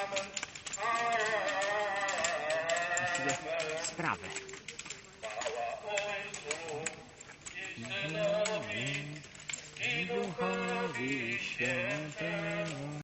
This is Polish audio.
Amen. sprawę. I Duchowi Świętemu,